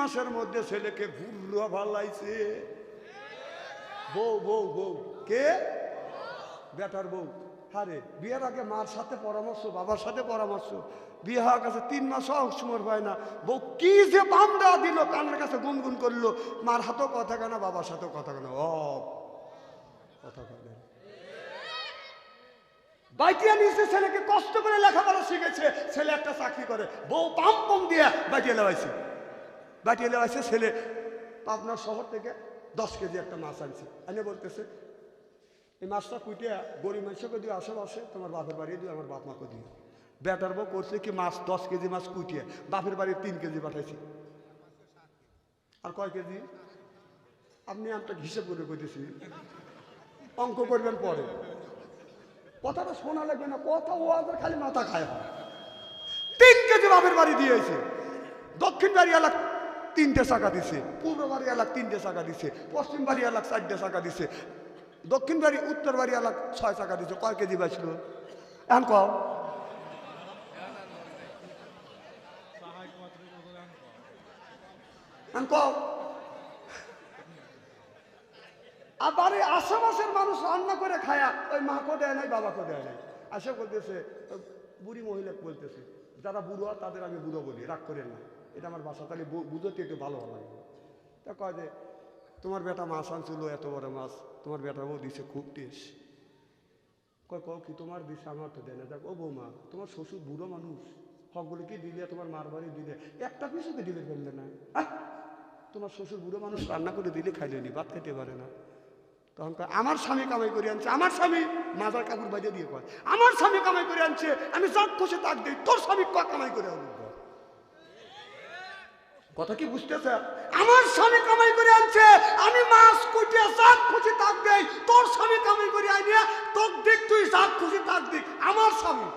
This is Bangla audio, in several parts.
মাসের মধ্যে ছেলেকে ঘুররা ভালাইছে বউ বউ বউ। কে? বেটার বউ। হারে, বিয়ের আগে মার সাথে পরামর্শ, বাবার সাথে পরামর্শ। বিয়ে হওয়ার কাছে তিন মাস সময় হয় না। বউ কি যে বামটা দিল, কানের কাছে গুনগুন করল। মার হাতেও কথা কেনা বাবার সাথেও কথা কেনা ও কথা কেনা বাইটিয়া নিচে ছেলেকে, কষ্ট করে লেখাপড়া শিখেছে। ছেলে একটা চাকরি করে। বউ পাম পম দিয়ে বাইটিয়া লেওয়াইছে। বাইটিয়া আছে ছেলে পাবনার শহর থেকে দশ কেজি একটা মাছ আনছে। এনে বলতেছে, এই মাছটা কুটিয়া গরিব মানুষকে দিও, আশেপাশে তোমার বাপের বাড়ি দিয়ে আমার বাপ মাকে দিও। বেটার বউ করছে কি মাছ, দশ কেজি মাছ কুটিয়ে বাপের বাড়ি তিন কেজি পাঠাইছি। আর কয় কেজি? আপনি একটা হিসেব করে কইতেছি, অঙ্ক করবেন পরে। কথাটা শোনা লাগবে না, কথা ও আবার খালি মাথা খায় তিন কেজি বাপের বাড়ি দিয়েছে। দক্ষিণ বাড়ি এলাক তিনটে চাকা দিছে। পূর্ব এলাক তিনটে চাকা দিছে পশ্চিম বাড়ি এলাক চারটে চাকা দিছে দক্ষিণ বাড়ি উত্তর বাড়ি এলাক ছয় চাকা দিছে। কয় কেজি বাঁচল? এখন কও। এখন কও। আবার এই আশেপাশের মানুষ রান্না করে খায়া, ওই মাকে দেয় নাই বাবাকে দেয় নাই। আসে বলতেছে বুড়ি মহিলা বলতেছে, যারা বুড়ো, তাদের আমি বুড়ো বলি, রাগ করেন না। এটা আমার বাসা, তাহলে বুঝোতে একটু ভালো লাগে তা কয় যে, তোমার বেটা মাছ আনছিল, এত বড় মাছ, তোমার বেটা বউ দিছে খুব টেস্ট কয়, কও কি, তোমার দিছে আমার তো দেয় দেখ, ও বৌমা, তোমার শ্বশুর বুড়ো মানুষ হকগুলো কি দিলে, তোমার মার বাড়ি দিলে? একটা পিছুকে দিলে ফেললে না! তোমার শ্বশুর বুড়ো মানুষ রান্না করে দিলে খাইলে নি, ভাত খেতে পারে না। তখন কয়, আমার স্বামী কামাই করে আনছে, আমার স্বামী মাজার কাপড় বাজে দিয়ে কয়, আমার স্বামী কামাই করে আনছে, আমি যাক খুশি তাক দিই, তোর স্বামী কামাই করে আনুক বল। কথা কি বুঝতেছে আমার স্বামী কামাই করে আনছে, আমি মাছ কুটিয়ে যাক খুশি তাক দেই, তোর স্বামী কামাই করে আনিয়া তোর দিক তুই যাক খুশি তাক দিক আমার স্বামী।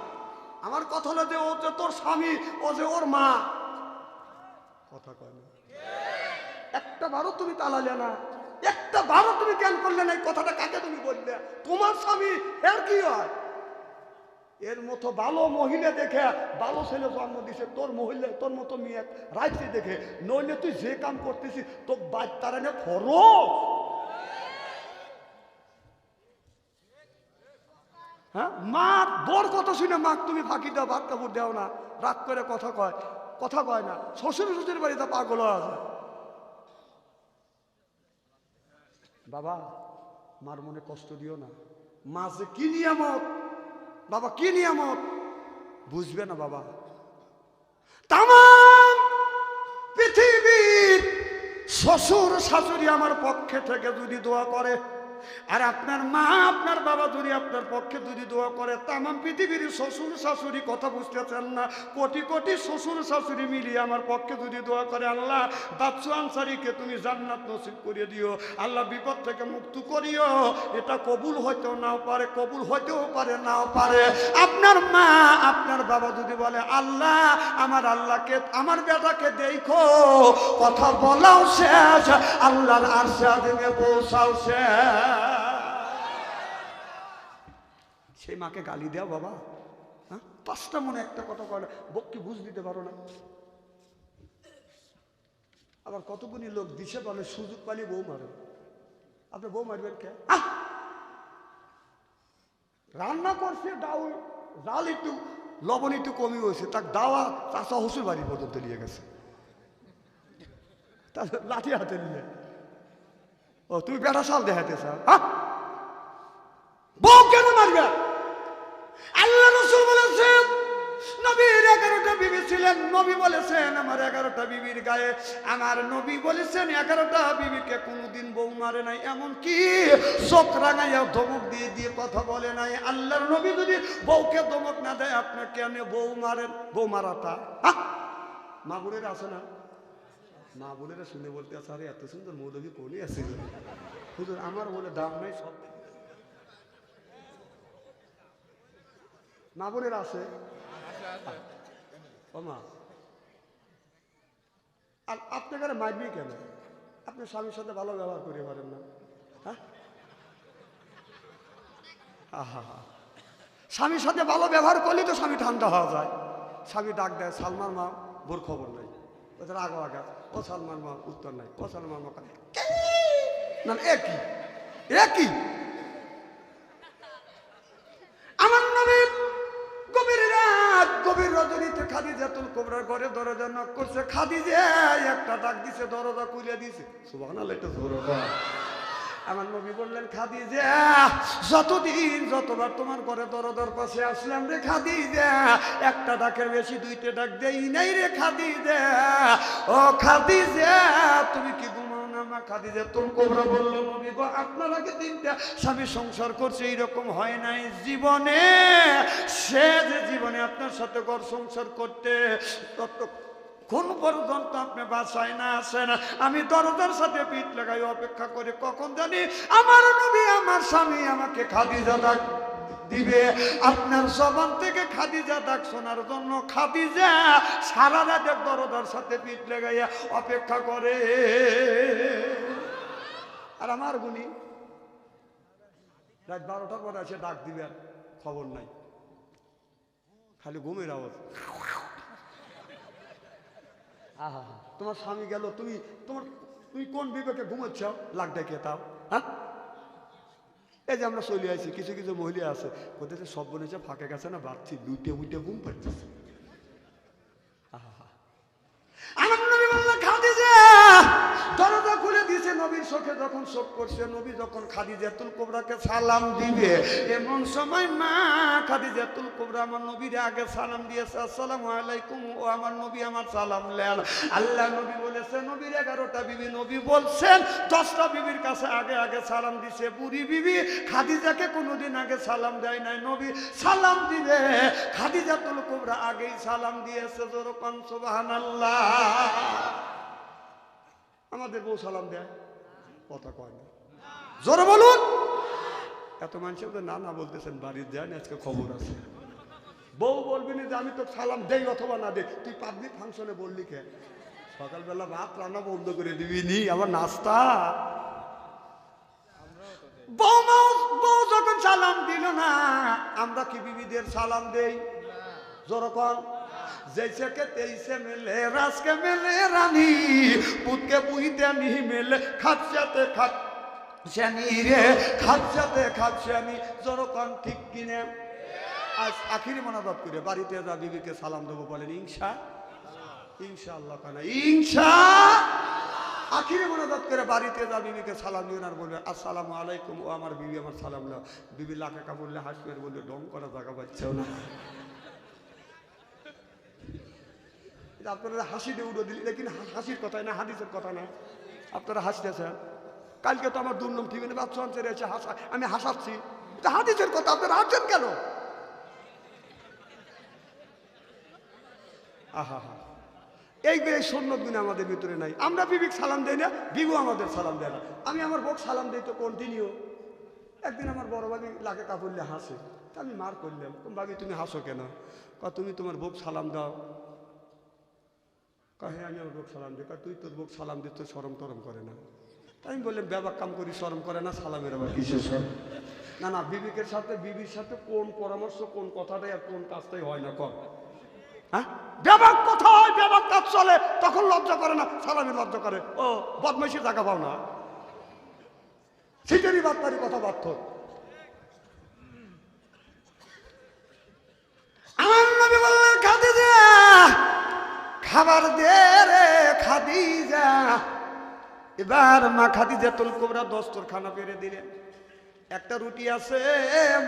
আমার কথা হলো যে, ও যে তোর স্বামী, ও যে ওর মা। কথা কয় না। একটা বারও তুমি তালালে না, একটা বারও তুমি জ্ঞান করলে না, এই কথাটা কাকে তুমি বললে? তোমার স্বামী, এর কি হয়? এর মতো ভালো মহিলা দেখে, ভালো ছেলে জন্ম দিছে, তোর মহিলা, তোর মতো মেয়ে রাইছে দেখে। নইলে তুই যে কাম করতেছিস তোর বাচ্চারা নে ফরো হ্যাঁ? মা বর কথা শুনে মা তুমি ফাঁকি দাও ভাত কাপড় দাও না। রাত করে কথা কয় কথা কয় না। শ্বশুর শ্বশুর বাড়িতে পাগল আছে। বাবা, মার মনে কষ্ট দিও না। মা যে কি নিয়ামত? বাবা, কি নিয়ামত? বুঝবে না বাবা। তাম পৃথিবীর শ্বশুর শাশুড়ি আমার পক্ষে থেকে যদি দোয়া করে আর আপনার মা, আপনার বাবা যদি আপনার পক্ষে যদি দোয়া করে তাম পৃথিবীর শ্বশুর শাশুড়ি কথা বুঝতেছেন না। কোটি কোটি শ্বশুর শাশুড়ি মিলিয়ে আমার পক্ষে যদি দোয়া করে, আল্লাহ বাচ্চু আনসারিকে তুমি জান্নাত নসিব করে দিও। আল্লাহ, বিপদ থেকে মুক্ত করিও। এটা কবুল হইতেও নাও পারে, কবুল হইতেও পারে, নাও পারে। আপনার মা, আপনার বাবা যদি বলে, আল্লাহ, আমার আল্লাহকে, আমার বেটাকে দেখো, কথা বলাও শেষ, আল্লাহর আদিমে পৌঁছাও শেষ। সেই মাকে গালি দেও বাবা। হ্যাঁ? পাঁচটা মনে একটা কথা করে বক্কি বুঝ দিতে পারো না। আবার কতগুলি লোক দিশে বলে সুযোগ পালি বউ মারে। আপনি বউ মারবেন কে! রান্না করছে, ডাউল ডাল একটু, লবণ একটু কমই হয়েছে। তার দাওয়া চাষা হসুর বাড়ি পর্যন্ত নিয়ে গেছে। তার লাঠি হাতে নিয়ে। ও, তুমি বেটা সাল দেখাতে চাও হ্যাঁ? বউ কেন মারবে আল্লাহ রসুল বলেছেন নবীর এগারোটা বিবি ছিলেন নবী বলেছেন, আমার এগারোটা বিবির গায়ে। আমার নবী বলেছেন, এগারোটা বিবিকে কোনোদিন বউ মারে নাই। এমন কি চোখ রাঙাইয়া ধমক দিয়ে দিয়ে কথা বলে নাই। আল্লাহর নবী যদি বউকে ধমক না দেয় আপনার কেন বউ মারেন? বউ মারাটা? মা বোনেরা আছে না? মা বোনেরা শুনে বলতে আছে, আরে, এত সুন্দর মৌলভী কোনই আছে হুজুর, আমার বলে দাম নাই, সব মা বোনেরা আছে? ও মা আর আপনাকে মারবি কেন? আপনি স্বামীর সাথে ভালো ব্যবহার করে পারেন না। হ্যাঁ। স্বামীর সাথে ভালো ব্যবহার করলে তো স্বামী ঠান্ডা হওয়া যায়। স্বামী ডাক দেয় সালমান মা বোর খবর নেই। ওদের আগো আগা ও সালমান মা উত্তর নাই। ও সালমান মা না, একই একই আমার নবীর গভীর রাত গভীর রজনীতে খাদিজাতুল কোবরার ঘরে দরজা নক করছে একটা ডাক দিছে, দরজা খুলে দিছে। জোর আমার নবী বললেন, খাদিজা, যতদিন যতবার তোমার ঘরে দরদার পাশে আসলাম রে খাদিজা, একটা ডাকের বেশি দুইটা ডাক দেই নাই রে খাদিজা। ও খাদিজা, তুমি কি মা খাদিজা, তোর কোবরা বলল, নবী গো, আপনার আগে তিনটা স্বামী সংসার করছে এইরকম হয় নাই। জীবনে সে যে জীবনে আপনার সাথে ঘর সংসার করতে তত কোন পর্যন্ত আপনি বাসায় না আসেন। আমি দরজার সাথে পিঠ লাগাই, অপেক্ষা করে, কখন জানি আমার নবী, আমার স্বামী আমাকে খাদিজা ডাক দিবে। আপনার জবান থেকে খাদিজা ডাক শোনার জন্য খাদিজা সারা রাতে দরজার সাথে পিঠ লাগাইয়া অপেক্ষা করে। আর আমার গুনি রাত বারোটার পরে এসে ডাক দিবে আর খবর নাই। খালি ঘুমের আওয়াজ। আহা, তোমার স্বামী গেল, তুমি তোমার তুমি কোন বিবেকে ঘুমোচ্ছ? লাখ ডেকে তাও হ্যাঁ? এই যে আমরা চলে আসি কিছু কিছু মহিলা আছে কোথায় সব সব বলেছে ফাঁকে গেছে না ভাবছি লুটে মুটে ঘুম পাচ্ছে আমার নবীর চোখে যখন চোখ করছে, নবী যখন খাদিজাতুল কোবরাকে সালাম দিবে, এমন সময় মা খাদিজাতুল কোবরা আমার নবীর আগে সালাম দিয়েছে, আসসালামু আলাইকুম, ও আমার নবী আমার সালাম লেন আল্লাহ নবী বলেছে, নবীর এগারোটা বিবি। নবী বলছেন, দশটা বিবির কাছে আগে আগে সালাম দিছে বুড়ি বিবি। খাদিজাকে কোনোদিন আগে সালাম দেয় নাই। নবী সালাম দিবে। খাদিজাতুল কোবরা আগেই সালাম দিয়েছে যেরকম সুবহানাল্লাহ। আমাদের বউ সালাম দেয়। কথা কয় না। জোরে বলুন। এত মানুষের তো না না বলতেছেন, বাড়ির দেন আজকে খবর আছে। বউ বলবি না যে আমি তো সালাম দেই অথবা না দে তুই পাবলিক ফাংশনে বললি কে? সকালবেলা ভাত রান্না বন্ধ করে দিবি নি আমার নাস্তা। বউ যখন সালাম দিল না, আমরা কি বিবিদের সালাম দেই? যেরকম जैसे के तैसे मिले रस के मिले रानी पुत के बुहिते नहीं मिले खापसाते खाप শ্যানি রে খাপসাতে খাপসানি যেরকম ঠিক কিনে আজ আখিরি মনাবাদ করে বাড়িতে যা বিবিকে সালাম দেবো বলেন ইংসা ইনশা আল্লাহ কানা ইনশা আখিরে মনাজাত করে বাড়িতে যা বিবিকে সালাম দিবেন আর বলবে আসসালামু আলাইকুম ও আমার বিবি আমার সালাম দাও বিবি লাখা বললে হাসবে আর বললে ডং করা জায়গা পাচ্ছেও না আপনারা হাসি দিয়ে উড়ে দিলেন লেকিন হা- হাসির কথাই না, হাদিসের কথা না। আপনারা হাসতেছেন। কালকে তো আমার দুর্নম ঠিক নেই বাচ্চা অঞ্চলে এসে হাসা আমি হাসাচ্ছি। হাদিসের কথা, আপনারা হাসছেন কেন? আহা হা এই সন্ন্যত গুণ আমাদের ভিতরে নাই। আমরা বিবিক সালাম দেই না, বিবু আমাদের সালাম দেয় না। আমি আমার বক সালাম দিই তো কন্টিনিউ একদিন আমার বড় ভাবি লাগে কাপড়লে হাসে। তা আমি মার করলাম। "কোন ভাবি, তুমি হাসো কেন? তুমি তোমার বক সালাম দাও। কহে, আমি আমার বক সালাম দিই। তুই তোর বক সালাম দিতে সরম টরম করে না। আমি বললাম ব্যাপার কাম করি সরম করে না, সালামের আবার কিসের না না, বিবিকের সাথে, বিবির সাথে কোন পরামর্শ, কোন কথাটাই আর কোন কাজটাই হয় না কম হ্যাঁ? কথা হয় কাজ চলে, তখন লজ্জা করে না লজ্জা করে। ও বদমাইশি টাকা পাও না। সিটেরই বার্তারই কথা আমার নবী বললেন খাবার দে রে খাদিজা। এবার মা খাদিজা তুল কোবরা দস্তর খানা পেরে দিলেন। একটা রুটি আছে,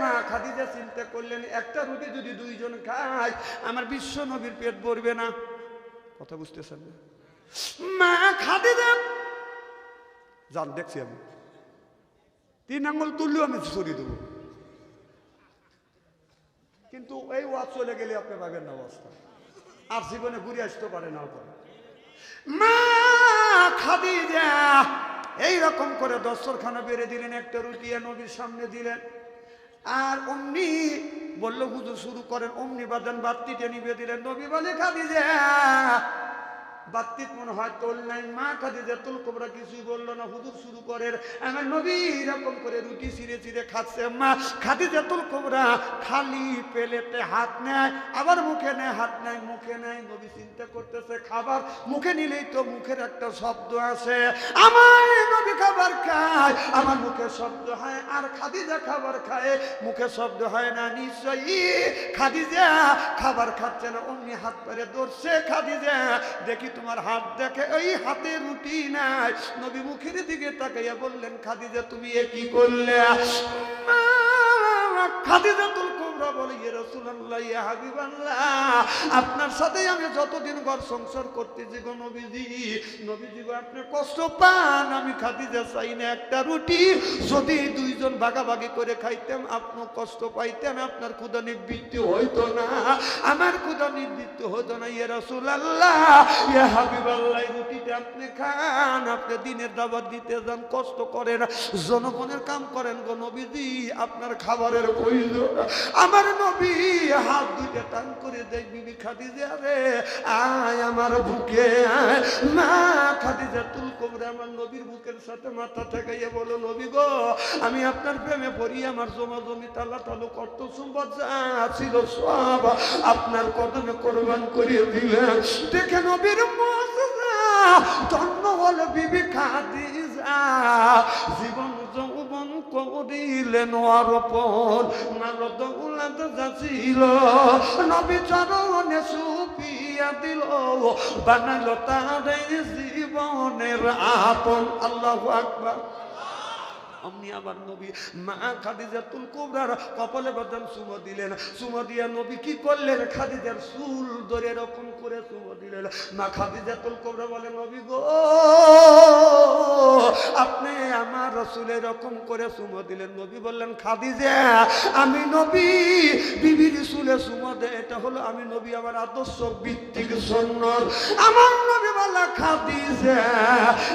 মা খাদিজা চিন্তা করলেন, একটা রুটি যদি দুইজন খায়, আমার বিশ্ব নবীর পেট ভরবে না। কথা বুঝতেছেন না? মা খাদিজা, যান, দেখছি আমি। তিন আঙ্গুল তুললেও আমি সরিয়ে দেবো। কিন্তু এই ওয়াজ চলে গেলে আপনি পাবেন না অবস্থা আর জীবনে ঘুরে আসতে পারে না মা খাদিজা এই রকম করে দস্তরখানা বেড়ে দিলেন, একটা রুটি নবীর সামনে দিলেন। আর অমনি বলল শুরু করেন, অমনি বাদান বাত্তিটা নিবে দিলেন। নবী বলে, খাদিজা বাত্তিত মনে হয় তোল নাই। মা খাদিজা তুল কোবরা কিছুই বলল না। হুজুর শুরু করে আমার নবী এরকম করে রুটি ছিঁড়ে ছিঁড়ে খাচ্ছে। মা খাদিজা তুল কোবরা খালি পেলেতে হাত নেয়, আবার মুখে নেয়, হাত নেয়, মুখে নেয়। নবী চিন্তা করতেছে, খাবার মুখে নিলেই তো মুখের একটা শব্দ আসে আমার নবী খাবার খায়, আমার মুখে শব্দ হয়, আর খাদিজা খাবার খায়। মুখে শব্দ হয় না, নিশ্চয়ই খাদিজা খাবার খাচ্ছে না। অমনি হাত পেরে ধরছে খাদিজা। দেখি তোমার হাত দেখে, ওই হাতে রুটি নাই নবী মুখের দিকে তাকাইয়া বললেন, খাদিজা, তুমি এ কি করলে? খাদিজা কুবরা বলে আপনার সাথে আমি যতদিন ঘর সংসার করতেছি গো নবীজি। নবীজি গো, আপনি কষ্ট পান, আমি খাদিজা চাই না একটা রুটি। যদি দুইজন ভাগাভাগি করে খাইতাম আপনি কষ্ট পাইতেন, আপনার ক্ষুদা নিবৃত্তি হইতো না। আমার ক্ষুদা নিবৃত্তি হতো না। ইয়ে এই রুটিটা আপনি খান, আপনি দিনের দাবার দিতে যান, কষ্ট করেন, জনগণের কাম করেন গো নবীজি, আপনার খাবারের প্রয়োজন। আমার নবী হাত দুইটা টান করে দেয় বিবি খাদিজা রে। আয় আমার বুকে, আয়। মা খাদিজা, তুল কোমরে আমার নবীর বুকের সাথে মাথা ঠেকাইয়া বলো, নবী গো, আমি আপনার প্রেমে পড়ি, আমার জমা জমি, তালা তালু, কত সম্পদ যা ছিল সব আপনার কদমে কোরবান করিয়ে দিলেন দেখে নবীর মজা, ধন্য হল বিবি খাদিজা। জীবন করিলেন অর্পণ। নারদ দৌলত যাচিল, নবী চরণে সুপিয়া দিল, বানাইল তার জীবনের আপন। আল্লাহ আকবার। অমনি আবার নবী। মা খাদিজাতুল কুবরার কপালে বাদাম সুমো দিলেন। সুমো দিয়া নবী কি করলেন? খাদিজার চুল ধরে এরকম করে সুমো দিলেন। মা খাদিজাতুল কুবরা বলে, নবী গো, আপনি আমার রসুল এরকম করে সুমো দিলেন। নবী বললেন, খাদিজা, আমি নবী, বিবির চুলে সুমো দে। এটা হলো আমি নবী, আমার আদর্শ ভিত্তিক সন্ন্যত আমার নবী বলা খাদিজা,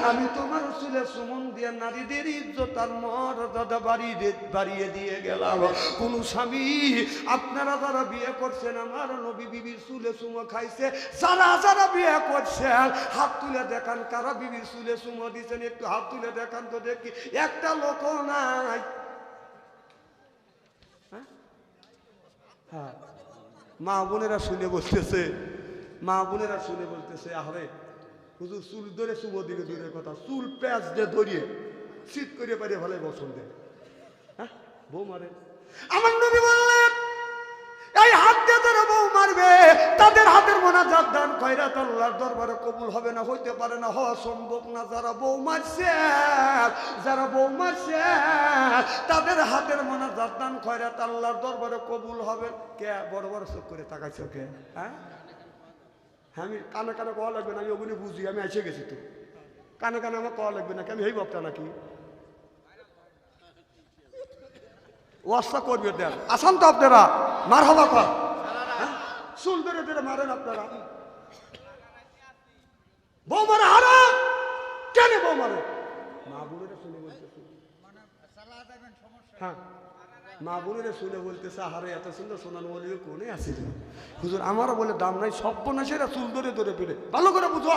আমি তোমার চুলে সুমন দিয়ে নারীদের ইজ্জত আর মর্যাদা বাড়িয়ে বাড়িয়ে দিয়ে গেলাম। কোন স্বামী, আপনারা যারা বিয়ে করছেন, আমার নবী বিবির চুলে সুমো খাইছে, যারা যারা বিয়ে করছেন, হাত তুলে দেখান, কারা বিবির চুলে সুমো দিচ্ছেন একটু হাত তুলে দেখান তো দেখি, একটা লোক নাই। হ্যাঁ? হ্যাঁ। মা বোনেরা শুনে বলতেছে, মা বোনেরা শুনে বলতেছে, আহরে, হুজুর চুল ধরে শুভ দিকে দূরের কথা। চুল প্যাঁচ দিয়ে ধরিয়ে শীত করে পারে ভালো বসন্ত। হ্যাঁ? বউ মারে। আমার নবী বললেন এই হাত দিয়ে যারা বউ মারবে তাদের হাতের মোনাজাত দান খয়রাত আল্লাহর দরবারে কবুল হবে না হইতে পারে না। হওয়া সম্ভব না যারা বউ মারছে যারা বউ মারছে তাদের হাতের মোনাজাত দান খয়রাত আল্লাহর দরবারে কবুল হবে। কে? বড় বড় চোখ করে তাকাইছো কে? হ্যাঁ? হ্যাঁ আমি কানে কানে কওয়া লাগবে না আমি ওগুলি বুঝি আমি এসে গেছি তো। কানে কানে আমার কওয়া লাগবে না কি আমি এই বক্তা নাকি? ওয়াস্তা করবে দেন। আসান তো আপনারা মার হবা কর। হ্যাঁ? চুল ধরে ধরে মারেন আপনারা। বউ মারে হারা? কেন বউ মারে? মা বোনেরা শুনে বলতেছে। হ্যাঁ। মা বোনেরা শুনে বলতেছে, আহারে, এত সুন্দর সোনার বলি কোনে আসিল হুজুর, আমারও বলে দাম নাই সব বোনাসেরা চুল ধরে ধরে পেরে ভালো করে বুঝো।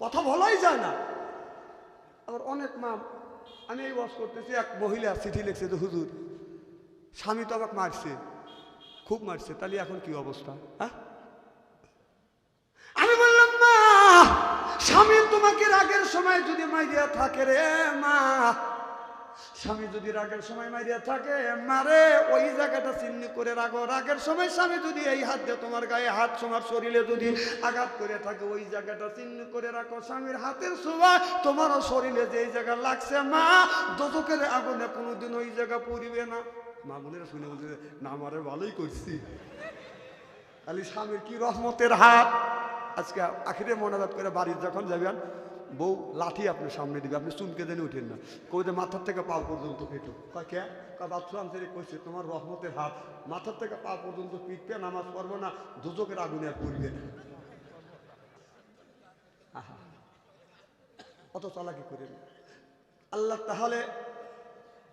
কথা বলাই যায় না। আবার অনেক মা আমি এই বস করতেছি, এক মহিলা চিঠি লিখছে যে, হুজুর, স্বামী তো আমাকে মারছে, খুব মারছে, তাহলে এখন কি অবস্থা হ্যাঁ? আমি বললাম, মা, স্বামী তোমাকে রাগের সময় যদি মাই মাইরিয়া থাকে রে, মা স্বামী যদি রাগের সময় মারিয়া থাকে, মারে, ওই জায়গাটা চিহ্ন করে রাখো। রাগের সময় স্বামী যদি এই হাত দিয়ে তোমার গায়ে হাত তোমার শরীরে যদি আঘাত করে থাকে, ওই জায়গাটা চিহ্ন করে রাখো। স্বামীর হাতের সময় তোমারও শরীরে যে জায়গা লাগছে, মা, দোদকের আগুনে কোনোদিন ওই জায়গা পড়িবে না। মা বোনেরা শুনে বলছে, না, মারে, ভালোই করছি। খালি স্বামীর কি রহমতের হাত। আজকে আখিরে মনাজাত করে বাড়ির যখন যাবেন বউ লাঠি আপনি সামনে দিবে, আপনি চুমকে দেন, উঠেন না। কবিতে মাথার থেকে পা পর্যন্ত পেটো কয় কে? কয় বাথরুম থেকে কইছে, তোমার রহমতের হাত, মাথার থেকে পা পর্যন্ত পিটবে নামাজ পড়ব না, দুজকের আগুনে আর পড়বে। না। অত চালাকি করেন আল্লাহ তাহলে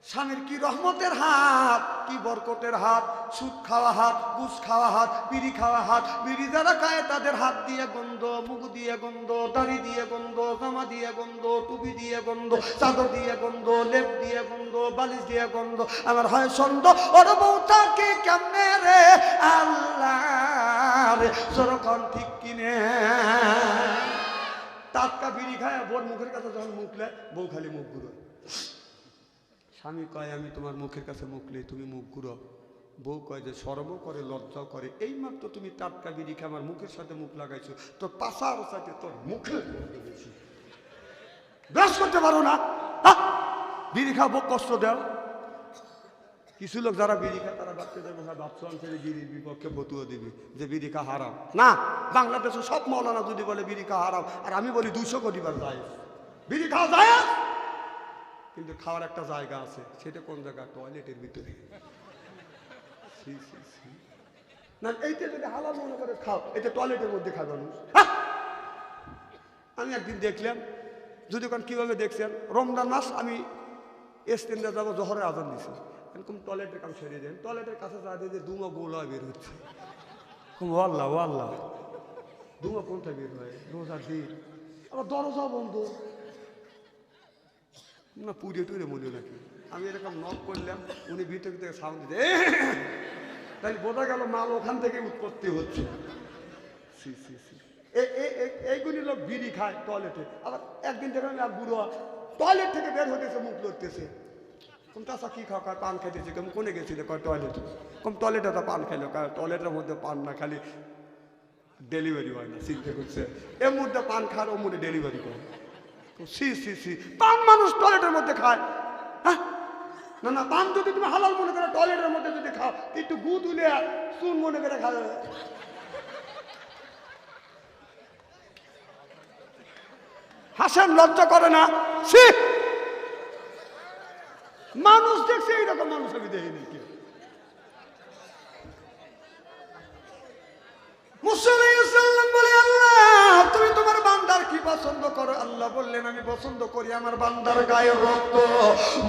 স্বামীর কি রহমতের হাত, কি বরকতের হাত, সুদ খাওয়া হাত, ঘুষ খাওয়া হাত, বিড়ি খাওয়া হাত, বিড়ি যারা খায় তাদের হাত দিয়ে গন্ধ, মুখ দিয়ে গন্ধ, দাড়ি দিয়ে গন্ধ, জামা দিয়ে গন্ধ, টুপি দিয়ে গন্ধ, চাদর দিয়ে গন্ধ, লেপ দিয়ে গন্ধ, বালিশ দিয়ে গন্ধ। আমার হয় সন্দ ওর বউটাকে কেমনে রে? আল্লাহ ঠিক কিনে। টাটকা বিড়ি খায়, বোর মুখের কাছে যখন মুখলে বউ খালি মুখ ঘুরো স্বামী কয়, আমি তোমার মুখের কাছে মুখলে তুমি মুখ ঘুরো বউ কয় যে, সরমও করে, লজ্জাও করে। এই মাত্র তুমি টাটকা বিড়ি আমার মুখের সাথে মুখ লাগাইছো, তোর পাশার সাথে তোর মুখে ব্রাশ করতে পারো না? বিড়ি বউ কষ্ট দেও। কিছু লোক যারা বিড়ি তারা বাচ্চাদের মধ্যে বাচ্চা অঞ্চলে বিড়ির বিপক্ষে ফতুয়া দিবি, যে বিড়ি খা হারাম না, বাংলাদেশে সব মৌলানা যদি বলে, বিড়ি খা হারাম আর আমি বলি, দুইশো কোটি বার যায় বিড়ি যায় কিন্তু খাওয়ার একটা জায়গা আছে, সেটা কোন জায়গা? টয়লেটের ভিতরে। না, এইটা যদি হালাল মনে করে খাও, এটা টয়লেটের মধ্যে খাবে মানুষ। হ্যাঁ! আমি একদিন দেখলাম, যদি কোন কীভাবে দেখছেন, রমজান মাস আমি স্ট্যান্ডে যাব জহরে আজান দিছি। এরকম টয়লেটের কাম সেরে দেন। টয়লেটের কাছে যা দিয়ে যে দুমা গোলা বের হচ্ছে। আল্লাহ আল্লাহ দুমা কোনটা বের হয়? রোজার দিন। আবার দরজা বন্ধ। না পুড়ে টুড়ে মনে নাকি? আমি এরকম নক করলাম, উনি ভিতর থেকে সাউন্ড দিতে তাই বোঝা গেল মাল ওখান থেকে উৎপত্তি হচ্ছে। C C C. এইগুলি লোক বিড়ি খায় টয়লেটে আবার একদিন দেখলাম এক বুড়ো টয়লেট থেকে বের হতেছে, মুখ লড়তেছে। কম চাষা কি খাও? কয়, পান খাইতেছে কেমন কোনে গেছিলে? কয় টয়লেটে কম টয়লেটে তো পান খাইলো। কয় টয়লেটের মধ্যে পান না, খালি ডেলিভারি হয় না চিন্তা করছে এর মধ্যে পান খাওয়ার ও মধ্যে ডেলিভারি করে। সি সি সি পান মানুষ টয়লেটের মধ্যে খায়। হ্যাঁ? না না পান যদি তুমি হালাল মনে করে টয়লেটের মধ্যে যদি খাও, একটু গু তুলে চুন মনে করে হাসেন লজ্জা করে না? সি মানুষ দেখছে এইরকম মানুষ আমি দেখিনি কেউ। মুসাল্লাম পছন্দ করো? আল্লাহ বললেন, আমি পছন্দ করি, আমার বান্দার গায়ের রক্ত।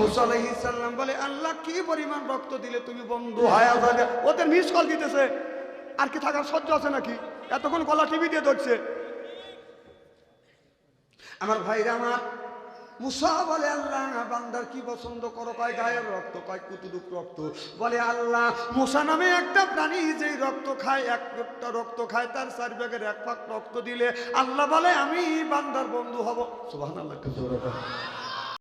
মুসাল্লাম বলে, আল্লাহ, কি পরিমাণ রক্ত দিলে তুমি বন্ধু হায়া যাবে? ওদের মিস কল দিতেছে। আর কি থাকার সহ্য আছে নাকি? এতক্ষণ কলা টিভি দিয়ে ধরছে। আমার ভাইরা আমার মুসা বলে, আল্লাহ বান্দার কি পছন্দ করো? কয়, গায়ের রক্ত। কয় কুতুলুক রক্ত। বলে, আল্লাহ, মুসা নামে একটা প্রাণী যেই রক্ত খায়, এক পেটটা রক্ত খায়, তার চার ব্যাগের এক পাক রক্ত দিলে আল্লাহ বলে, আমি বান্দার বন্ধু হব। সুবাহ আল্লাহ।